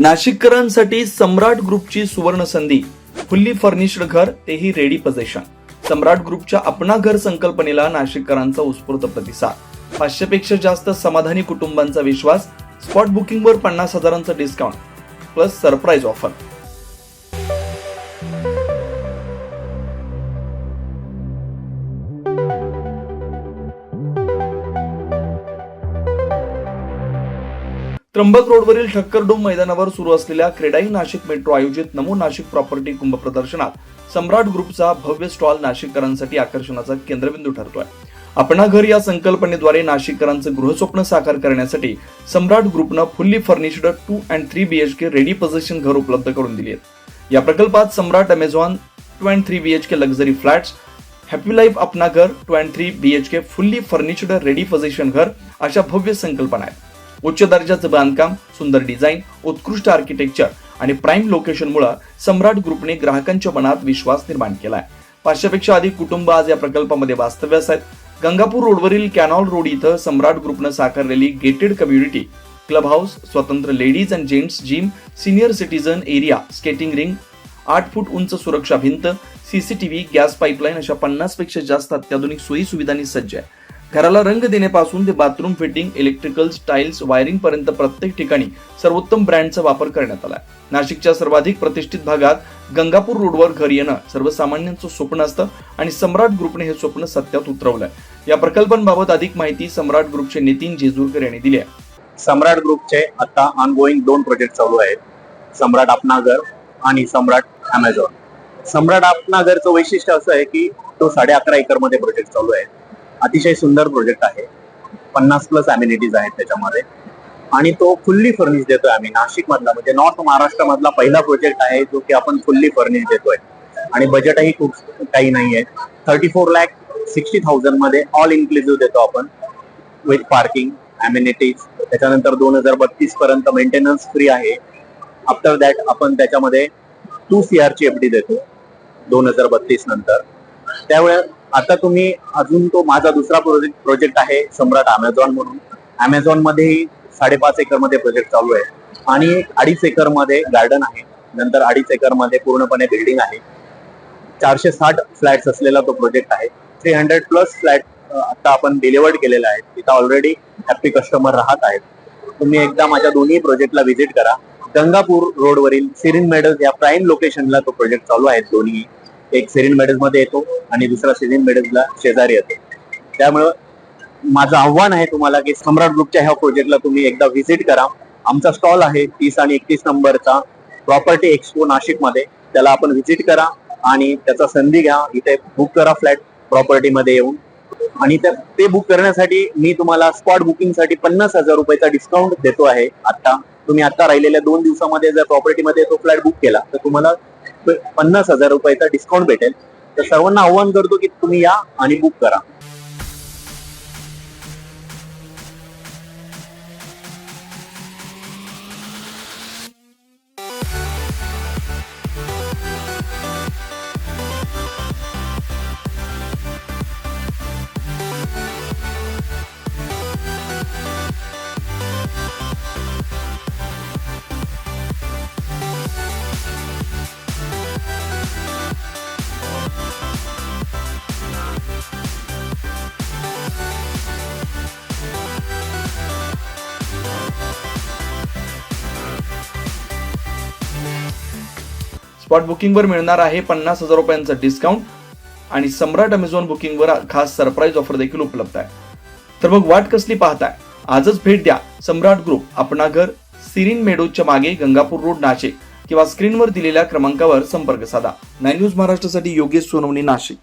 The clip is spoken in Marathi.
नाशिककरांसाठी सम्राट ग्रुपची सुवर्ण संधी फुल्ली फर्निश्ड घर तेही रेडी पजेशन सम्राट ग्रुपच्या अपना घर संकल्पनेला नाशिककरांचा उत्स्फूर्त प्रतिसाद. पाचशे पेक्षा जास्त समाधानी कुटुंबांचा विश्वास स्पॉट बुकिंगवर पन्नास हजारांचं discount plus surprise offer Trimbak रोडवरील ठक्करडोम मैदानावर सुरू असलेल्या क्रेडाई नाशिक मेट्रो आयोजित नमो नाशिक प्रॉपर्टी कुंभ प्रदर्शनात सम्राट ग्रुपचा भव्य स्टॉल नाशिककरांसाठी आकर्षणाचा केंद्रबिंदू ठरतोय. आपणा घर या संकल्पनेद्वारे नाशिककरांचं गृहस्वप्न साकार करण्यासाठी Samrat ग्रुपनं fully furnished two and three BHK ready possession घर उपलब्ध करून दिली आहेत. या प्रकल्पात Samrat Amazon two and three BHK luxury flats happy life अपना घर two and three BHK fully furnished ready possession घर अशा भव्य संकल्पना आहेत. उच्च दर्जाचं बांधकाम सुंदर डिझाईन उत्कृष्ट आर्किटेक्चर आणि प्राईम लोकेशनमुळे सम्राट ग्रुपने ग्राहकांच्या मनात विश्वास निर्माण केलाय. पाचशेपेक्षा अधिक कुटुंब आज या प्रकल्पामध्ये वास्तव्यास आहेत. गंगापूर रोडवरील कॅनॉल रोड इथं सम्राट ग्रुपनं साकारलेली गेटेड कम्युनिटी क्लब हाऊस स्वतंत्र ladies and gents gym senior citizen area skating ring आठ फूट उंच सुरक्षा भिंत सीसीटीव्ही गॅस पाईपलाईन अशा पन्नासपेक्षा जास्त अत्याधुनिक सोयी सुविधांनी सज्ज आहे. घराला रंग देण्यापासून ते bathroom fitting electrical tiles wiring पर्यंत प्रत्येक ठिकाणी सर्वोत्तम ब्रँडचा वापर करण्यात आला नाशिकच्या सर्वाधिक प्रतिष्ठित भागात गंगापूर रोडवर घर येणं सर्वसामान्यांचं स्वप्न असतं आणि सम्राट ग्रुपने हे स्वप्न सत्यात उतरवलंय. या प्रकल्पांबाबत अधिक माहिती सम्राट ग्रुपचे नितीन जेजूरकर यांनी दिली आहे. सम्राट ग्रुपचे आता ऑनगोईंग दोन प्रोजेक्ट चालू आहेत. सम्राट आपनागर आणि सम्राट अमेझॉन सम्राट आपनागरचं वैशिष्ट्य असं आहे की तो साडे अकरा एकरमध्ये प्रोजेक्ट चालू आहे. अतिशय सुंदर प्रोजेक्ट आहे. पन्नास प्लस अम्युनिटीज आहेत त्याच्यामध्ये. आणि तो फुल्ली फर्निश देतोय आम्ही. नाशिक मधला म्हणजे नॉर्थ महाराष्ट्रामधला पहिला प्रोजेक्ट आहे जो की आपण फुल्ली फर्निश देतोय. आणि बजेटही खूप काही नाही आहे थर्टी फोर लॅक सिक्स्टी थाउजंडमध्ये ऑल इन्क्लुझिव्ह देतो आपण. विथ पार्किंग अम्युनिटीज त्याच्यानंतर दोन हजार बत्तीस पर्यंत मेंटेनन्स फ्री आहे. आफ्टर दॅट आपण त्याच्यामध्ये टू सी आर ची एफडी देतो. दोन हजार बत्तीस नंतर. त्यावेळेस आता तुम्ही अजून तो माझा दुसरा प्रोजेक्ट प्रोजेक्ट आहे सम्राट अमेझॉन म्हणून. अमेझॉन मध्येही साडेपाच एकरमध्ये प्रोजेक्ट चालू आहे. आणि अडीच एकरमध्ये गार्डन आहे. नंतर अडीच एकरमध्ये पूर्णपणे बिल्डिंग आहे. चारशे साठ फ्लॅट्स असलेला तो प्रोजेक्ट आहे. थ्री हंड्रेड प्लस फ्लॅट आता आपण डिलिव्हर्ड केलेला आहे. तिथं ऑलरेडी हॅपी कस्टमर राहत आहेत. तुम्ही एकदा माझ्या दोन्ही प्रोजेक्टला व्हिजिट करा. गंगापूर रोडवरील सिरिन मेडल्स या प्राईम लोकेशनला तो प्रोजेक्ट चालू आहे दोन्ही. एक सेरीन मेडल्समध्ये येतो आणि दुसरा सेरीन मेडल्सला शेजारी येतो. त्यामुळं माझं आव्हान आहे तुम्हाला की सम्राट ग्रुपच्या ह्या प्रोजेक्टला तुम्ही एकदा व्हिजिट करा. आमचा स्टॉल आहे तीस आणि एकतीस नंबरचा प्रॉपर्टी एक्सपो नाशिकमध्ये त्याला आपण व्हिजिट करा आणि त्याचा संधी घ्या. इथे बुक करा फ्लॅट प्रॉपर्टीमध्ये येऊन. आणि ते बुक करण्यासाठी मी तुम्हाला स्पॉट बुकिंगसाठी पन्नास हजार रुपयाचा डिस्काउंट देतो आहे आता तुम्ही आता राहिलेल्या दोन दिवसामध्ये जर प्रॉपर्टीमध्ये तो फ्लॅट बुक केला तर तुम्हाला पन्नास हजार रुपयाचा डिस्काउंट भेटेल. तर सर्वांना आव्हान करतो की तुम्ही या आणि बुक करा. स्पॉट बुकिंगवर मिळणार आहे पन्नास हजार रुपयांचं डिस्काउंट आणि सम्राट अमेझॉन बुकिंगवर खास सरप्राईज ऑफर देखील उपलब्ध आहे. तर मग वाट कसली पाहताय? आजच भेट द्या सम्राट ग्रुप आपणा घर सिरिन मेडोच्या मागे गंगापूर रोड नाशिक किंवा स्क्रीनवर दिलेल्या क्रमांकावर संपर्क साधा. नाईन न्यूज महाराष्ट्रासाठी योगेश सोनवणी नाशिक.